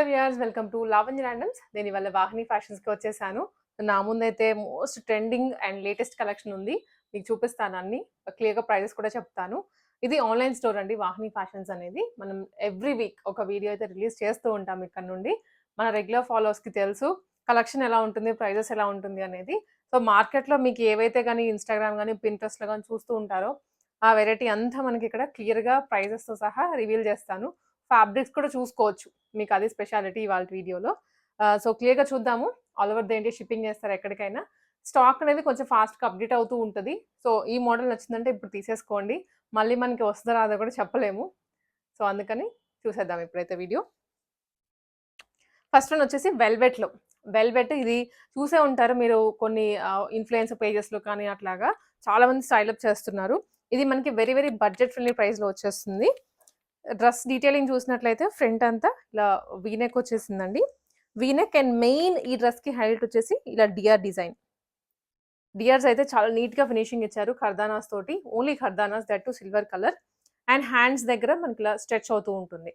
Hello viewers welcome to Lavanya randoms. నేను ఇవాళ వాహిని ఫ్యాషన్స్కి వచ్చేసాను. నా ముందైతే most trending and latest collection ఉంది. మీకు చూపిస్తాను అన్ని. క్లియర్గా ప్రైజెస్ కూడా చెప్తాను. ఇది ఆన్లైన్ స్టోర్ అండి వాహిని ఫ్యాషన్స్ అనేది. మనం ఎవ్రీ వీక్ ఒక వీడియో అయితే రిలీజ్ చేస్తూ ఉంటాం ఇక్కడ నుండి. మన రెగ్యులర్ ఫాలోవర్స్కి తెలుసు కలెక్షన్ ఎలా ఉంటుంది ప్రైజెస్ ఎలా ఉంటుంది అనేది. సో మార్కెట్లో మీకు ఏవైతే కానీ ఇన్స్టాగ్రామ్ కానీ పింట్రెస్ట్లో కానీ చూస్తూ ఉంటారో ఆ వెరైటీ అంతా మనకి ఇక్కడ క్లియర్గా ప్రైజెస్తో సహా రివీల్ చేస్తాను. ఫ్యాబ్రిక్స్ కూడా చూసుకోవచ్చు. మీకు అది స్పెషాలిటీ ఇవాళ వీడియోలో. సో క్లియర్గా చూద్దాము. ఆల్ ఓవర్ దేంటి షిప్పింగ్ చేస్తారు ఎక్కడికైనా. స్టాక్ అనేది కొంచెం ఫాస్ట్గా అప్డేట్ అవుతూ ఉంటుంది. సో ఈ మోడల్ నచ్చిందంటే ఇప్పుడు తీసేసుకోండి. మళ్ళీ మనకి వస్తుందో రాదో కూడా చెప్పలేము. సో అందుకని చూసేద్దాం ఇప్పుడైతే వీడియో. ఫస్ట్ వన్ వచ్చేసి వెల్వెట్లో. వెల్వెట్ ఇది చూసే ఉంటారు మీరు కొన్ని ఇన్ఫ్లుయెన్స్ పేజెస్లో కానీ అట్లాగా. చాలామంది స్టైల్ అప్ చేస్తున్నారు. ఇది మనకి వెరీ వెరీ బడ్జెట్ ఫ్రెండ్లీ ప్రైస్లో వచ్చేస్తుంది. డ్రెస్ డీటెయిలింగ్ చూసినట్లయితే ఫ్రంట్ అంతా ఇలా వీనెక్ వచ్చేసిందండి. వీనెక్ అండ్ మెయిన్ ఈ డ్రెస్కి హైలైట్ వచ్చేసి ఇలా డిఆర్ డిజైన్. డిఆర్స్ అయితే చాలా నీట్గా ఫినిషింగ్ ఇచ్చారు ఖర్దానాస్ తోటి. Only ఖర్దానాస్ that too silver colour and hands దగ్గర మనకి ఇలా స్ట్రెచ్ అవుతూ ఉంటుంది.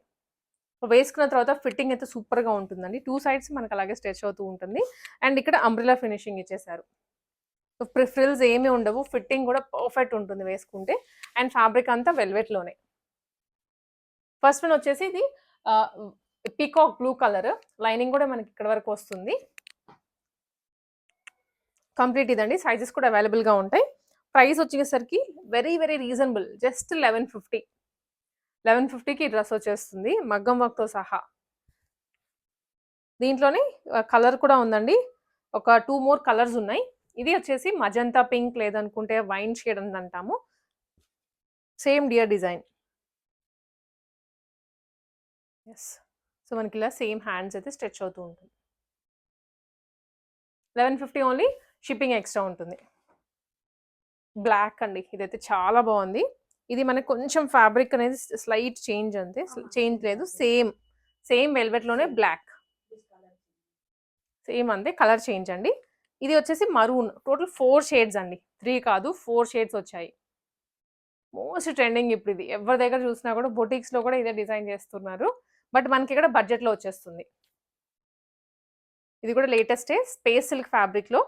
వేసుకున్న తర్వాత ఫిట్టింగ్ అయితే సూపర్గా ఉంటుందండి. టూ సైడ్స్ మనకు అలాగే స్ట్రెచ్ అవుతూ ఉంటుంది. అండ్ ఇక్కడ అంబ్రిలా ఫినిషింగ్ ఇచ్చేసారు సో ఫ్రిల్స్ ఏమీ ఉండవు. ఫిట్టింగ్ కూడా పర్ఫెక్ట్ ఉంటుంది వేసుకుంటే. అండ్ ఫ్యాబ్రిక్ అంతా వెల్వెట్లోనే ఫస్ట్ వన్ వచ్చేసి ఇది పీకాక్ బ్లూ కలర్ లైనింగ్ కూడా మనకి ఇక్కడ వరకు వస్తుంది. కంప్లీట్ ఇదండి. సైజెస్ కూడా అవైలబుల్గా ఉంటాయి. ప్రైస్ వచ్చేసరికి very very reasonable just eleven fifty eleven ఫిఫ్టీకి డ్రెస్ వచ్చేస్తుంది. మగ్గం వర్క్తో సహా. దీంట్లోనే కలర్ కూడా ఉందండి. ఒక టూ మోర్ కలర్స్ ఉన్నాయి. ఇది వచ్చేసి మజంతా పింక్ లేదనుకుంటే వైన్ షేడ్ అని అంటాము. Same dear design yes so మనకి ఇలా సేమ్ హ్యాండ్స్ అయితే స్ట్రెచ్ అవుతూ ఉంటుంది. Eleven fifty only shipping extra ఉంటుంది. బ్లాక్ అండి. ఇదైతే చాలా బాగుంది. ఇది మనకి కొంచెం ఫ్యాబ్రిక్ అనేది స్లైట్ చేంజ్ అంతే. చేంజ్ లేదు. సేమ్ సేమ్ వెల్వెట్లోనే బ్లాక్ సేమ్ అంతే. కలర్ చేంజ్ అండి. ఇది వచ్చేసి మరూన్ టోటల్ ఫోర్ షేడ్స్ అండి. త్రీ కాదు ఫోర్ షేడ్స్ వచ్చాయి. మోస్ట్ ట్రెండింగ్ ఇప్పుడు ఇది. ఎవరి దగ్గర చూసినా కూడా బొటిక్స్లో కూడా ఇదే డిజైన్ చేస్తున్నారు. బట్ మనకి ఇక్కడ బడ్జెట్లో వచ్చేస్తుంది. ఇది కూడా లేటెస్టే స్పేస్ సిల్క్ ఫ్యాబ్రిక్లో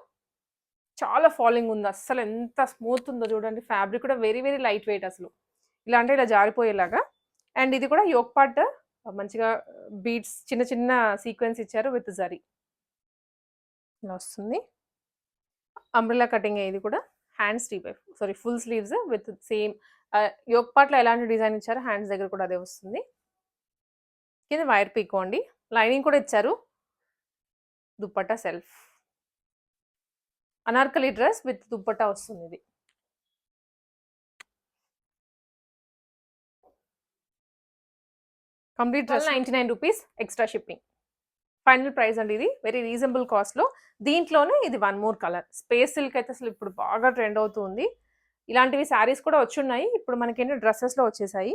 చాలా ఫాలింగ్ ఉంది. అస్సలు ఎంత స్మూత్ ఉందో చూడండి. ఫ్యాబ్రిక్ కూడా వెరీ వెరీ లైట్ వెయిట్ అసలు. ఇలా అంటే ఇలా జారిపోయేలాగా. అండ్ ఇది కూడా యోగ్ పార్ట్ మంచిగా uh, బీట్స్ చిన్న చిన్న సీక్వెన్స్ ఇచ్చారు విత్ జరీ ఇలా వస్తుంది. అంబ్రిలా కటింగ్ ఇది కూడా. Hand sleeve sorry full sleeves with same yoke పార్ట్లో ఎలాంటి డిజైన్ ఇచ్చారో హ్యాండ్స్ దగ్గర కూడా అదే వస్తుంది. కింద వైర్ పీకో అండి లైనింగ్ కూడా ఇచ్చారు. Dupatta self. Anarkali dress with dupatta వస్తుంది ఇది. Complete dress ninety nine rupees extra shipping. Final price అండి ఇది. వెరీ రీజనబుల్ కాస్ట్లో దీంట్లోనే ఇది one more colour. Space silk అయితే అసలు ఇప్పుడు బాగా ట్రెండ్ అవుతుంది. ఇలాంటివి శారీస్ కూడా వచ్చున్నాయి. ఇప్పుడు మనకేంటి డ్రెస్సెస్లో వచ్చేసాయి.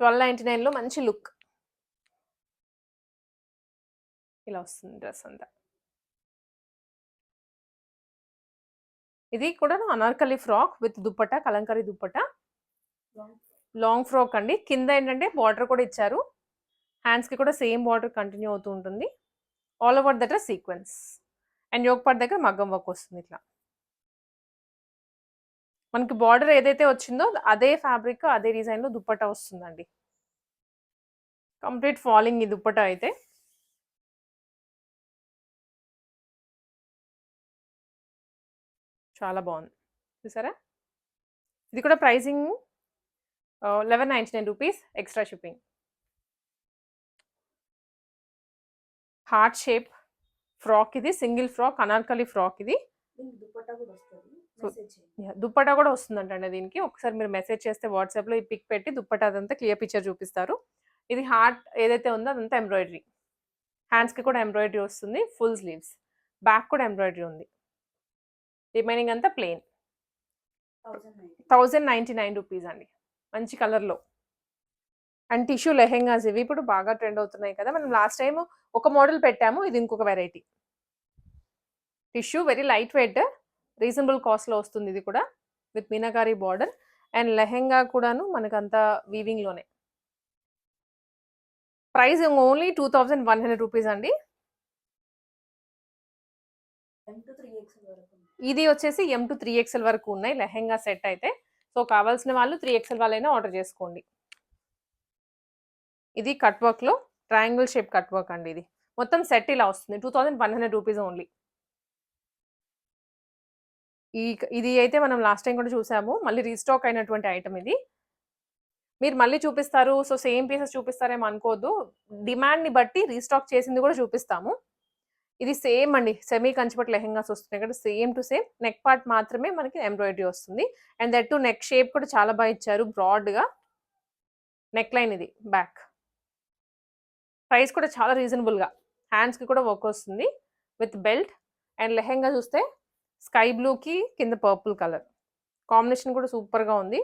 ట్వెల్వ్ నైంటీ నైన్లో మంచి లుక్. ఇలా వస్తుంది డ్రెస్ అంతా. ఇది కూడా Anarkali frock with dupatta kalamkari dupatta. Long frock అండి. కింద ఏంటంటే బార్డర్ కూడా ఇచ్చారు. హ్యాండ్స్కి కూడా సేమ్ బార్డర్ కంటిన్యూ అవుతూ ఉంటుంది. All over that sequence. And yoke దగ్గర మగ్గం వర్క్ వస్తుంది ఇట్లా. మనకి బార్డర్ ఏదైతే వచ్చిందో అదే ఫ్యాబ్రిక్ అదే డిజైన్లో దుప్పట వస్తుందండి. కంప్లీట్ ఫాలింగ్ ఈ దుప్పట అయితే. చాలా బాగుంది. చూసారా? ఇది కూడా pricing eleven ninety nine rupees extra shipping. Heart shape frock ఇది సింగిల్ ఫ్రాక్ అనార్కలి ఫ్రాక్ ఇది. దుప్పటా కూడా వస్తుందంటండి దీనికి. ఒకసారి మీరు మెసేజ్ చేస్తే వాట్సాప్లో ఈ పిక్ పెట్టి దుప్పటా అదంతా క్లియర్ పిక్చర్ చూపిస్తారు. ఇది హార్ట్ ఏదైతే ఉందో అదంతా ఎంబ్రాయిడరీ హ్యాండ్స్కి కూడా ఎంబ్రాయిడరీ వస్తుంది ఫుల్ స్లీవ్స్ బ్యాక్ కూడా ఎంబ్రాయిడరీ ఉంది. రిమైనింగ్ అంతా plain thousand ninety nine rupees అండి. మంచి కలర్లో అండ్ టిష్యూ లెహెంగాస్ ఇవి ఇప్పుడు బాగా ట్రెండ్ అవుతున్నాయి కదా. మనం లాస్ట్ టైం ఒక మోడల్ పెట్టాము ఇది ఇంకొక variety tissue very light weight reasonable కాస్ట్లో వస్తుంది ఇది కూడా with meenakari border. And lehenga కూడాను మనకంతా వీవింగ్లోనే price only two thousand one hundred rupees అండి. ఇది వచ్చేసి ఎం టు త్రీ ఎక్స్ఎల్ వరకు ఉన్నాయి లెహెంగా సెట్ అయితే. సో కావాల్సిన వాళ్ళు త్రీ ఎక్స్ఎల్ వాళ్ళైనా ఆర్డర్ చేసుకోండి. ఇది కట్ వర్క్లో ట్రయాంగిల్ షేప్ కట్ వర్క్ అండి ఇది. మొత్తం సెట్ ఇలా వస్తుంది two thousand one hundred rupees only. ఈ ఇది అయితే మనం లాస్ట్ టైం కూడా చూసాము. మళ్ళీ రీస్టాక్ అయినటువంటి ఐటమ్ ఇది. మీరు మళ్ళీ చూపిస్తారు. సో సేమ్ పీసెస్ చూపిస్తారేమో అనుకోవద్దు. డిమాండ్ని బట్టి రీస్టాక్ చేసింది కూడా చూపిస్తాము. ఇది సేమ్ అండి. సెమీ కంచిపట్ లెహెంగాస్ వస్తున్నాయి కదా. Same to same neck part మాత్రమే మనకి ఎంబ్రాయిడరీ వస్తుంది. And that too neck shape కూడా చాలా బాగా ఇచ్చారు బ్రాడ్గా. నెక్ లైన్ ఇది బ్యాక్. ప్రైస్ కూడా చాలా రీజనబుల్గా. హ్యాండ్స్కి కూడా వర్క్ వస్తుంది. విత్ బెల్ట్ అండ్ లెహెంగా చూస్తే స్కై బ్లూకి కింద పర్పుల్ కలర్. కాంబినేషన్ కూడా సూపర్గా ఉంది.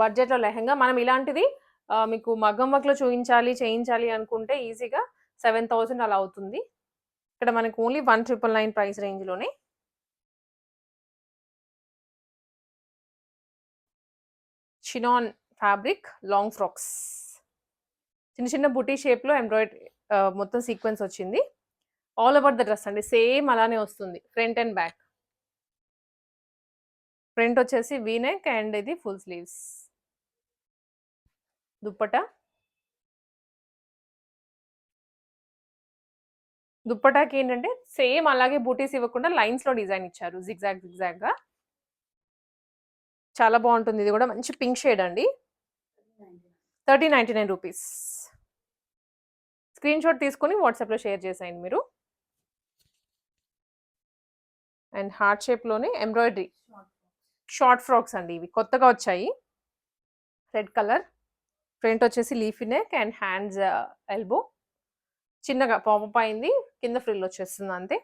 బడ్జెట్లో లెహెంగా. మనం ఇలాంటిది మీకు మగ్గం వర్క్లో చూపించాలి చేయించాలి అనుకుంటే ఈజీగా సెవెన్ థౌసండ్ అలా అవుతుంది. ఇక్కడ మనకు only one triple nine price రేంజ్లోనే. Chinon fabric long frocks చిన్న చిన్న బుటీ షేప్లో ఎంబ్రాయిడరీ మొత్తం సీక్వెన్స్ వచ్చింది. ఆల్ ఓవర్ ద డ్రెస్ అండి. సేమ్ అలానే వస్తుంది. Front and back. ఫ్రంట్ వచ్చేసి వీనెక్ అండ్ ఇది ఫుల్ స్లీవ్స్. దుప్పట? దుప్పటాకి ఏంటంటే సేమ్ అలాగే బూటీస్ ఇవ్వకుండా లైన్స్లో డిజైన్ ఇచ్చారు. జిగ్జాగ్ జిగ్జాగ్గా చాలా బాగుంటుంది. ఇది కూడా మంచి పింక్ షేడ్ అండి. Thirty ninety nine rupees. Screen shot తీసుకొని వాట్సాప్లో షేర్ చేసేయండి మీరు. అండ్ హార్ట్ షేప్లోనే ఎంబ్రాయిడరీ. షార్ట్ ఫ్రాక్స్ అండి ఇవి. కొత్తగా వచ్చాయి. Red colour. ఫ్రంట్ వచ్చేసి leafy neck and hands elbow. చిన్నగా పాపప్ అయింది కింద ఫ్రిల్ వచ్చేస్తుంది అంతే.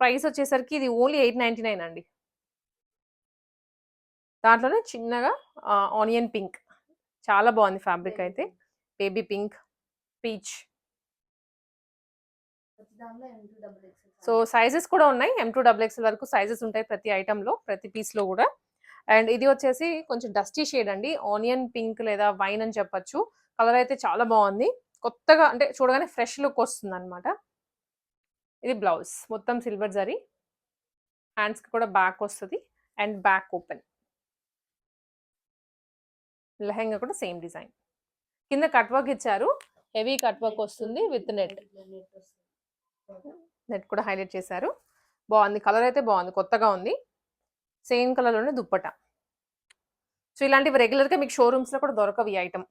ప్రైస్ వచ్చేసరికి ఇది ఓన్లీ ఎయిట్ నైంటీ నైన్ అండి. దాంట్లోనే చిన్నగా ఆనియన్ పింక్. చాలా బాగుంది ఫ్యాబ్రిక్ అయితే. Baby pink peach. So sizes కూడా ఉన్నాయి. ఎం టూ డబుల్ ఎక్స్ఎల్ వరకు సైజెస్ ఉంటాయి ప్రతి ఐటెంలో ప్రతి పీస్లో కూడా. అండ్ ఇది వచ్చేసి కొంచెం డస్టీ షేడ్ అండి. ఆనియన్ పింక్ లేదా వైన్ అని చెప్పొచ్చు. కలర్ అయితే చాలా బాగుంది. కొత్తగా అంటే చూడగానే ఫ్రెష్ లుక్ వస్తుంది అనమాట ఇది బ్లౌజ్ మొత్తం సిల్వర్ జరీ. హ్యాండ్స్కి కూడా బ్యాక్ వస్తుంది. అండ్ బ్యాక్ ఓపెన్ లెహెంగా కూడా సేమ్ డిజైన్ కింద కట్ వర్క్ ఇచ్చారు. హెవీ కట్ వర్క్ వస్తుంది విత్ నెట్ నెట్ కూడా హైలైట్ చేశారు. బాగుంది. కలర్ అయితే బాగుంది. కొత్తగా ఉంది. సేమ్ కలర్లోనే దుప్పట. సో ఇలాంటివి రెగ్యులర్గా మీకు షోరూమ్స్లో కూడా దొరకవు ఈ ఐటమ్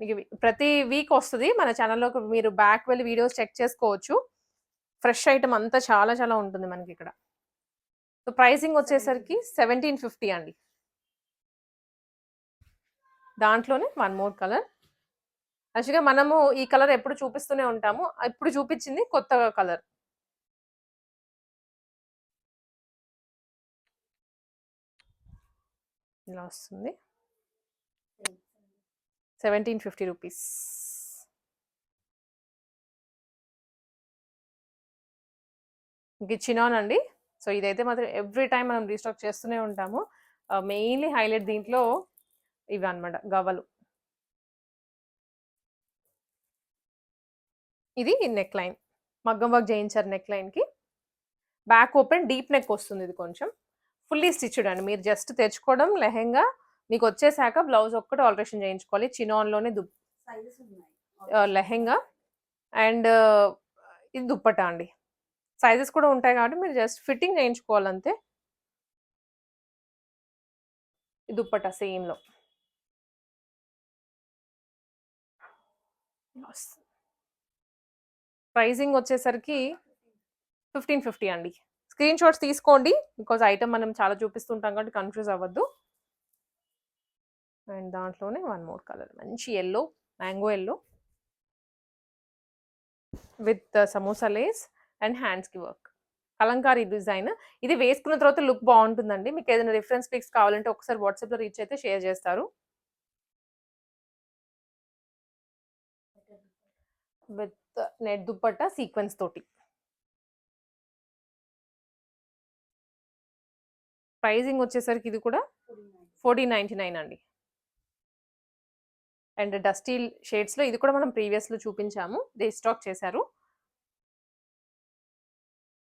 మీకు ప్రతి వీక్ వస్తుంది. మన ఛానల్లో మీరు బ్యాక్ వెళ్ళి వీడియోస్ చెక్ చేసుకోవచ్చు. ఫ్రెష్ ఐటమ్ అంతా చాలా చాలా ఉంటుంది మనకి ఇక్కడ. సో ప్రైసింగ్ వచ్చేసరికి సెవెంటీన్ ఫిఫ్టీ అండి. దాంట్లోనే వన్ మోర్ కలర్. యాక్చువల్గా మనము ఈ కలర్ ఎప్పుడు చూపిస్తూనే ఉంటాము. ఇప్పుడు చూపించింది కొత్త కలర్. ఇలా వస్తుంది. Seventeen fifty rupees. చినాన్ అండి. సో ఇదైతే మాత్రం ఎవ్రీ టైం మనం రీస్టాక్ చేస్తూనే ఉంటాము. మెయిన్లీ హైలైట్ దీంట్లో ఇవి అన్నమాట గవ్వలు. ఇది నెక్ లైన్. మగ్గం వర్క్ చేయించారు నెక్ లైన్కి బ్యాక్ ఓపెన్ డీప్ నెక్ వస్తుంది ఇది కొంచెం. ఫుల్లీ స్టిచ్డ్ అండి. మీరు జస్ట్ తెచ్చుకోవడం లెహెంగా మీకు వచ్చేసాక బ్లౌజ్ ఒక్కటి ఆల్టరేషన్ చేయించుకోవాలి. చినాన్లోనే దు లెహెంగా. అండ్ ఇది దుప్పట అండి. సైజెస్ కూడా ఉంటాయి కాబట్టి మీరు జస్ట్ ఫిట్టింగ్ చేయించుకోవాలి అంతే ఇది దుప్పట సేమ్లో ప్రైజింగ్ వచ్చేసరికి ఫిఫ్టీన్ ఫిఫ్టీ అండి. స్క్రీన్ షాట్స్ తీసుకోండి. బికాజ్ ఐటమ్ మనం చాలా చూపిస్తుంటాం కాబట్టి కన్ఫ్యూజ్ అవ్వద్దు. అండ్ దాంట్లోనే వన్ మోర్ కలర్. మంచి yellow mango yellow with samosa lace and హ్యాండ్స్కి వర్క్ కలంకారీ డిజైన్. ఇది వేసుకున్న తర్వాత లుక్ బాగుంటుందండి. మీకు ఏదైనా రిఫరెన్స్ పిక్స్ కావాలంటే ఒకసారి వాట్సాప్లో రీచ్ అయితే షేర్ చేస్తారు. విత్ నెట్ దుప్పట్ట సీక్వెన్స్ తోటి. ప్రైజింగ్ వచ్చేసరికి ఇది కూడా ఫోర్టీన్ నైంటీ నైన్ అండి. అండ్ డస్టీ షేడ్స్లో ఇది కూడా మనం ప్రీవియస్లో చూపించాము. రీస్టాక్ చేశారు.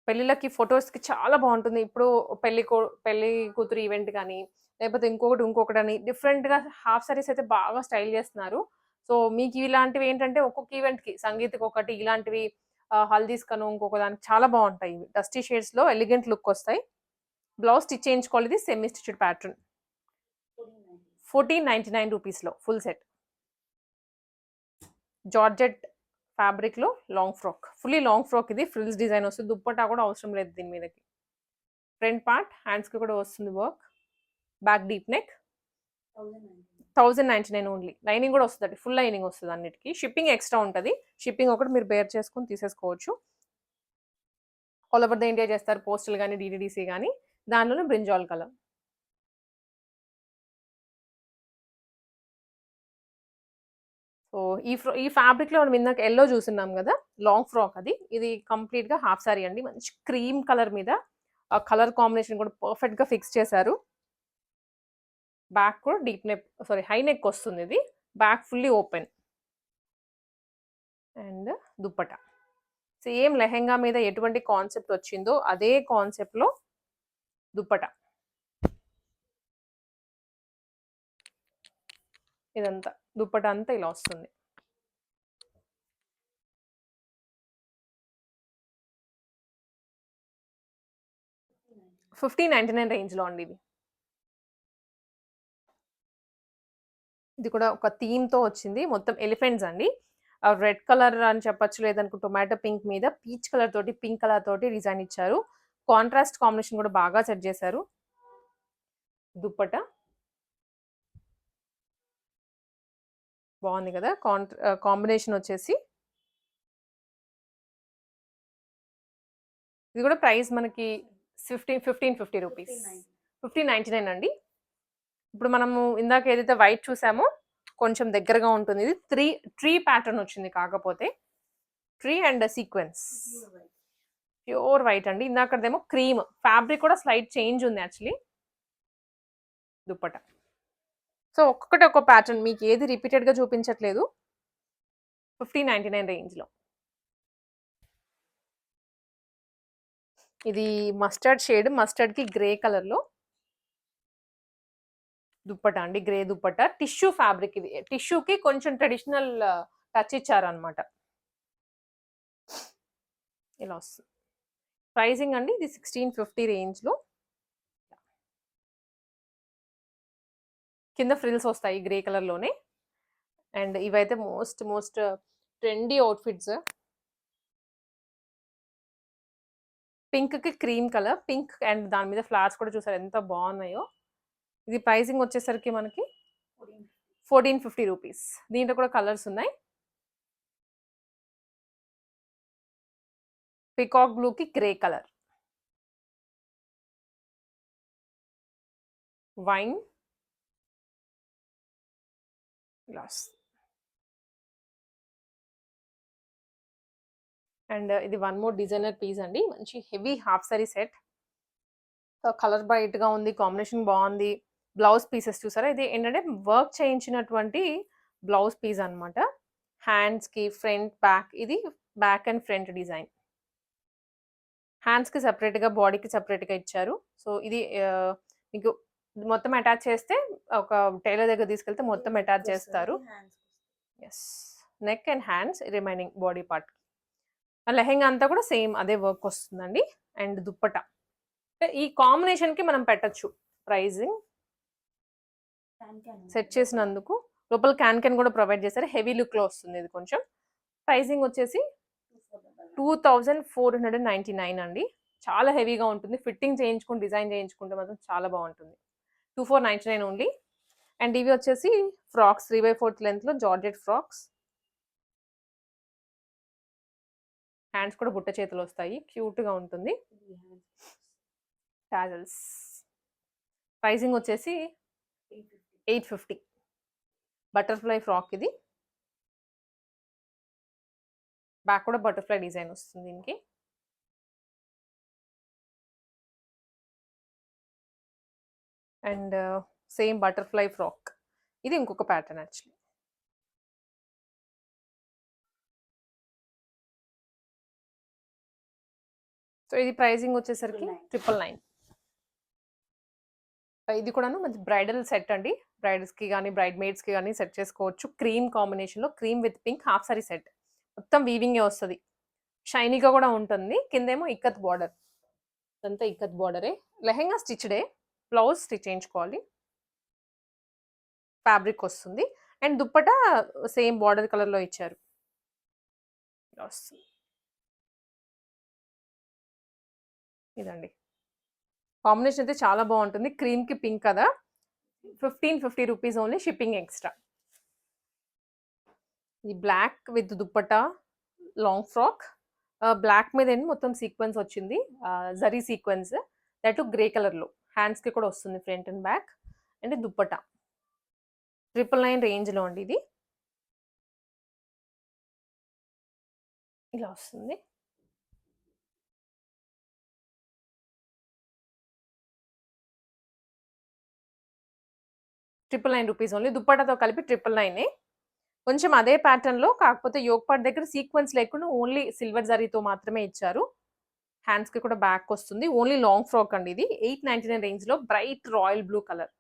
పెళ్ళిళ్ళకి ఫొటోస్కి చాలా బాగుంటుంది. ఇప్పుడు పెళ్ళి కూ పెళ్ళి కూతురు ఈవెంట్ కానీ లేకపోతే ఇంకొకటి ఇంకొకటి అని డిఫరెంట్గా హాఫ్ సారీస్ అయితే బాగా స్టైల్ చేస్తున్నారు. సో మీకు ఇలాంటివి ఏంటంటే ఒక్కొక్క ఈవెంట్కి సంగీత్కి ఒకటి ఇలాంటివి హల్దీస్ కను ఇంకొక దానికి చాలా బాగుంటాయి. ఇవి డస్టీ షేడ్స్లో ఎలిగెంట్ లుక్ వస్తాయి బ్లౌజ్ స్టిచ్ చేయించుకోవాలి ఇది semi stitched pattern. Fourteen ninety nine రూపీస్లో ఫుల్ సెట్. జార్జెట్ ఫ్యాబ్రిక్లో long frock. Fully long frock ఇది ఫ్రిల్స్ డిజైన్ వస్తుంది. దుప్పటా కూడా అవసరం లేదు దీని మీదకి. ఫ్రంట్ పార్ట్ హ్యాండ్స్కి కూడా వస్తుంది work. Back deep neck. Thousand ninety nine only. Lining కూడా వస్తుంది ఫుల్ లైనింగ్ వస్తుంది అన్నిటికీ. షిప్పింగ్ ఎక్స్ట్రా ఉంటుంది. షిప్పింగ్ ఒకటి మీరు బేర్ చేసుకొని తీసేసుకోవచ్చు. ఆల్ ఓవర్ ద ఇండియా చేస్తారు. పోస్టల్ కానీ డిడిడిసి కానీ దానిలోనే బ్రింజాల్ కలర్. సో ఈ ఫ్రో ఈ ఫ్యాబ్రిక్లో మనం ఇందాక ఎల్లో చూస్తున్నాం కదా? లాంగ్ ఫ్రాక్ అది. ఇది కంప్లీట్గా హాఫ్ సారీ అండి. మంచి క్రీమ్ కలర్ మీద ఆ కలర్ కాంబినేషన్ కూడా పర్ఫెక్ట్గా ఫిక్స్ చేశారు. బ్యాక్ కూడా deep neck sorry high neck వస్తుంది ఇది. Back fully open and dupatta. Same lehenga మీద ఎటువంటి కాన్సెప్ట్ వచ్చిందో అదే కాన్సెప్ట్లో దుప్పట. ఇదంతా దుప్పట అంతా ఇలా వస్తుంది. ఫిఫ్టీన్ నైంటీ నైన్ రేంజ్లో అండి ఇది. ఇది కూడా ఒక థీమ్తో వచ్చింది. మొత్తం ఎలిఫెంట్స్ అండి. రెడ్ కలర్ అని చెప్పొచ్చు లేదనుకో టొమాటో పింక్ మీద పీచ్ కలర్ తోటి పింక్ కలర్ తోటి డిజైన్ ఇచ్చారు. కాంట్రాస్ట్ కాంబినేషన్ కూడా బాగా సెట్ చేశారు. దుప్పట. బాగుంది కదా? కాంబినేషన్ వచ్చేసి. ఇది కూడా ప్రైస్ మనకి fifteen fifteen fifty rupees. Fifteen ninety nine అండి. ఇప్పుడు మనము ఇందాక ఏదైతే వైట్ చూసామో కొంచెం దగ్గరగా ఉంటుంది. ఇది త్రీ ట్రీ ప్యాటర్న్ వచ్చింది కాకపోతే. Tree and sequence. Pure white. అండి. ఇందాకదేమో క్రీమ్. ఫ్యాబ్రిక్ కూడా స్లైట్ చేంజ్ ఉంది యాక్చువల్లీ. దుప్పట. సో ఒక్కొక్కటి ఒక్క ప్యాటర్న్. మీకు ఏది రిపీటెడ్గా చూపించట్లేదు. ఫిఫ్టీన్ నైంటీ నైన్ రేంజ్లో. ఇది మస్టర్డ్ షేడ్. మస్టర్డ్కి గ్రే కలర్లో. దుప్పట అండి గ్రే దుప్పట. టిష్యూ ఫ్యాబ్రిక్ ఇది. టిష్యూకి కొంచెం ట్రెడిషనల్ టచ్ ఇచ్చారనమాట ఇలా వస్తుంది. ప్రైజింగ్ అండి ఇది సిక్స్టీన్ ఫిఫ్టీ రేంజ్లో. కింద ఫ్రిల్స్ వస్తాయి గ్రే కలర్లోనే. అండ్ ఇవైతే మోస్ట్ మోస్ట్ ట్రెండీ అవుట్ఫిట్స్. పింక్కి క్రీమ్ కలర్. పింక్ అండ్ దాని మీద ఫ్లవర్స్ కూడా చూసారు ఎంత బాగున్నాయో. ఇది ప్రైసింగ్ వచ్చేసరికి మనకి ఫోర్టీన్ ఫిఫ్టీ. రూపీస్. దీంట్లో కూడా కలర్స్ ఉన్నాయి. పికాక్ బ్లూకి grey colour. Wine. Glass. And ఇది వన్ మోర్ డిజైనర్ పీస్ అండి. మంచి heavy half sari set. Colour బ్రైట్గా ఉంది కాంబినేషన్ బాగుంది. బ్లౌజ్ పీసెస్ చూసారా? ఇది ఏంటంటే వర్క్ చేయించినటువంటి బ్లౌజ్ పీస్ అనమాట హ్యాండ్స్కి ఫ్రంట్ బ్యాక్ ఇది బ్యాక్ అండ్ ఫ్రంట్ డిజైన్. హ్యాండ్స్కి సపరేట్గా బాడీకి సపరేట్గా ఇచ్చారు. సో ఇది మీకు మొత్తం అటాచ్ చేస్తే ఒక టైలర్ దగ్గర తీసుకెళ్తే మొత్తం అటాచ్ చేస్తారు. S neck and hands remaining body part lehenga అంతా కూడా సేమ్ అదే వర్క్ వస్తుందండి. అండ్ దుప్పట. ఈ కాంబినేషన్కి మనం పెట్టచ్చు. ప్రైజింగ్ సెట్ చేసినందుకు లోపల క్యాన్ క్యాన్ కూడా ప్రొవైడ్ చేశారు. హెవీ లుక్లో వస్తుంది ఇది కొంచెం. ప్రైజింగ్ వచ్చేసి two thousand four hundred and ninety nine అండి. చాలా హెవీగా ఉంటుంది. ఫిట్టింగ్ చేయించుకుని డిజైన్ చేయించుకుంటే మాత్రం చాలా బాగుంటుంది. Two four ninety nine only and ఇవి వచ్చేసి ఫ్రాక్స్ త్రీ బై ఫోర్త్ లెంత్లో జార్జెట్ ఫ్రాక్స్. హ్యాండ్స్ కూడా బుట్ట చేతులు వస్తాయి. క్యూట్గా ఉంటుంది. టాజల్స్ ప్రైజింగ్ వచ్చేసి ఎయిట్ ఫిఫ్టీ. బటర్ఫ్లై ఫ్రాక్ ఇది. బ్యాక్ కూడా బటర్ఫ్లై డిజైన్ వస్తుంది దీనికి. And same butterfly frock. ఇది ఇంకొక ప్యాటర్న్ యాక్చువల్లీ. సో ఇది ప్రైజింగ్ వచ్చేసరికి ట్రిపుల్ నైన్. ఇది కూడాను మంచి బ్రైడల్ సెట్ అండి. బ్రైడ్స్కి కానీ బ్రైడ్ మేడ్స్కి కానీ సెట్ చేసుకోవచ్చు. క్రీమ్ కాంబినేషన్లో cream with pink half sari set. మొత్తం వీవింగే వస్తుంది. షైనీగా కూడా ఉంటుంది. కిందేమో ఇక్కత్ బార్డర్. ఇదంతా ఇక్కత్ బార్డరే. లెహెంగా స్టిచ్డే. బ్లౌజ్ స్టిచ్ చేయించుకోవాలి. ఫ్యాబ్రిక్ వస్తుంది. అండ్ దుప్పట సేమ్ బార్డర్ కలర్లో ఇచ్చారు. వస్తుంది. ఇదండి. కాంబినేషన్ అయితే చాలా బాగుంటుంది. క్రీమ్కి పింక్ కదా. Fifteen fifty rupees only shipping extra. ఇది black with dupatta long frock black మీద ఏంటి మొత్తం సీక్వెన్స్ వచ్చింది. జరీ సీక్వెన్స్ దట్ గ్రే కలర్లో హ్యాండ్స్కి కూడా వస్తుంది front and back and dupatta. Triple nine రేంజ్లో అండి ఇది. ఇలా వస్తుంది. Triple nine rupees only. దుప్పటాతో కలిపి ట్రిపుల్ నైనే కొంచెం అదే ప్యాటర్న్లో కాకపోతే యోగ్ పార్ట్ దగ్గర సీక్వెన్స్ లేకుండా ఓన్లీ సిల్వర్ జరీతో మాత్రమే ఇచ్చారు. హ్యాండ్స్కి కూడా బ్యాక్ వస్తుంది. ఓన్లీ లాంగ్ ఫ్రాక్ అండి ఇది. ఎయిట్ నైంటీ నైన్ రేంజ్లో బ్రైట్ రాయల్ బ్లూ కలర్.